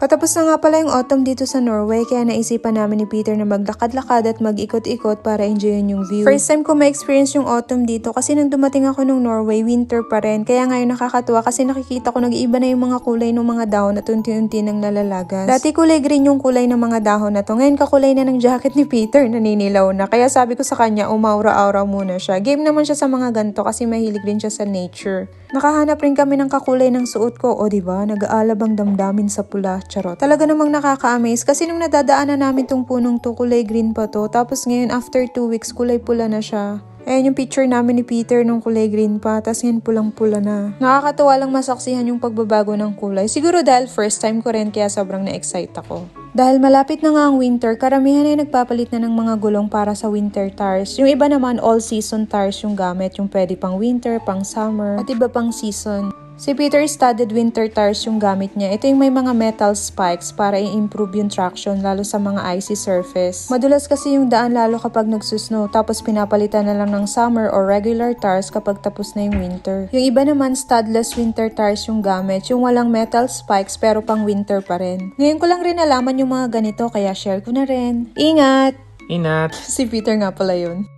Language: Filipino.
Patapos na nga pala yung autumn dito sa Norway kaya naisipan namin ni Peter na maglakad-lakad at mag-ikot-ikot para enjoyin yung view. First time ko ma-experience yung autumn dito kasi nung dumating ako nung Norway, winter pa rin. Kaya ngayon nakakatuwa kasi nakikita ko nag-iiba na yung mga kulay ng mga dahon at unti-unti nang lalalagas. Dati kulay green yung kulay ng mga dahon na to. Ngayon kakulay na ng jacket ni Peter, naninilaw na. Kaya sabi ko sa kanya, umaura-aura muna siya. Game naman siya sa mga ganto kasi mahilig rin siya sa nature. Nakahanap rin kami ng kakulay ng suot ko. O di ba nag-aalab ang damdamin sa pula. Charot. Talaga namang nakaka-amaze kasi nung nadadaanan namin tong punong to, kulay green pa to. Tapos ngayon after 2 weeks, kulay pula na siya. Ayan yung picture namin ni Peter nung kulay green pa, tas ngayon pulang-pula na. Nakakatuwa lang masaksihan yung pagbabago ng kulay. Siguro dahil first time ko rin kaya sobrang na-excite ako. Dahil malapit na nga ang winter, karamihan ay nagpapalit na ng mga gulong para sa winter tires. Yung iba naman all-season tires yung gamit, yung pwede pang winter, pang summer, at iba pang season. Si Peter studded winter tires yung gamit niya. Ito yung may mga metal spikes para i-improve yung traction lalo sa mga icy surface. Madulas kasi yung daan lalo kapag nagsusnow tapos pinapalitan na lang ng summer or regular tires kapag tapos na yung winter. Yung iba naman studless winter tires yung gamit, yung walang metal spikes pero pang winter pa rin. Ngayon ko lang rin nalaman yung mga ganito kaya share ko na rin. Ingat! Inat! Si Peter nga pala yun.